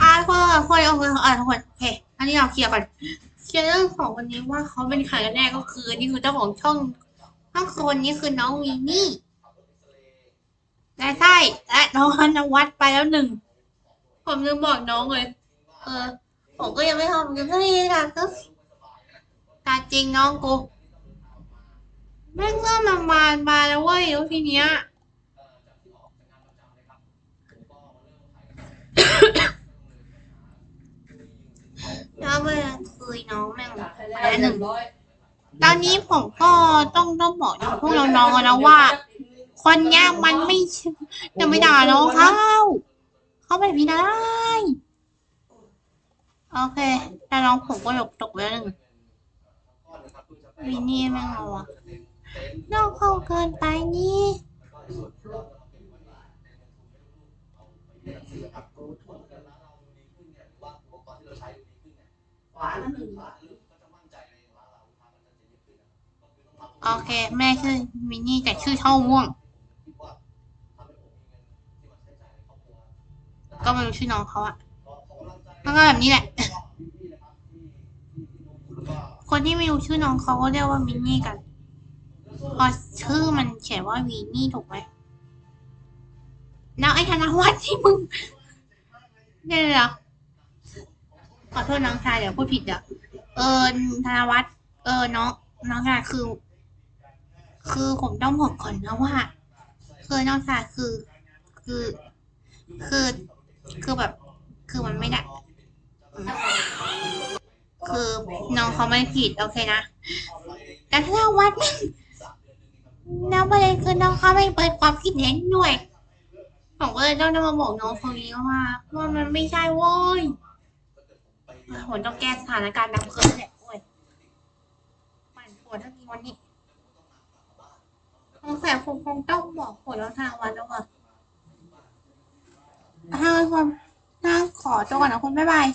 อ่าคนคนโอเคอ่าทุกคนโอเคอันนี้เราเคลียร์ก่อนเคลียร์เรื่องของคนนี้ว่าเขาเป็นใครกันแน่ก็คือนี่คือเจ้าของช่องช่องคนนี้คือน้องวีนี่และใช่และน้องอนวัตไปแล้วหนึ่งผมลืมบอกน้องเลย เออ ผมก็ยังไม่ทำยังไม่ได้ค่ะก็ตาจริงน้องกูแม่งเริ่มมามามาแล้วเว้ยแล้วทีเนี้ย แล้วเวลาคุยน้องแม่งไปแล้ว หนึ่งตอนนี้ผมก็ต้องต้องบอกพวกน้องๆนะว่า คนเนี้ยมันไม่จะไม่ด่าน้องเขาเขาแบบนี้ได้ โอเค แต่น้องผมก็ยกตกไว้หนึ่งวินนี่แม่งเอาอะน้องเขาเกินไปนี่ โอเค แม่ชื่อมินนี่แต่ชื่อช่องม่วง ก็ไม่รู้ชื่อน้องเขาอะมันก็แบบนี้แหละ คนที่ไม่รู้ชื่อน้องเขาก็เรียกว่ามินนี่กัน พอชื่อมันเขียนว่าวีนี่ถูกไหมแล้วไอ้ธนวัฒน์ที่มึงเนี่ยเหรอขอโทษน้องชายเดี๋ยวพูดผิดเดี๋ยวเออธนวัฒน์เออน้องน้องชายคือ คือผมต้องบอกก่อนนะว่า คือน้องชายคือ คือ คือ คือแบบ คือมันไม่ได้อืมคือน้องเขาไม่ผิดโอเคนะ แต่ถ้าวัดแม่งแล้วประเด็นคือน้องเขาไม่เปิดความคิดเห็นด้วยผมก็เลยต้องมาบอกน้องคนนี้ว่าว่ามันไม่ใช่เว้ยผมต้องแก้สถานการณ์ดังเกินแหลยมันปวดทั้งทีวันนี้ สงสัย คงคงต้องบอกผลแล้วทางวันแล้วอะถ้าคนถ้าขอตัวก่อนนะคุณบ๊ายบาย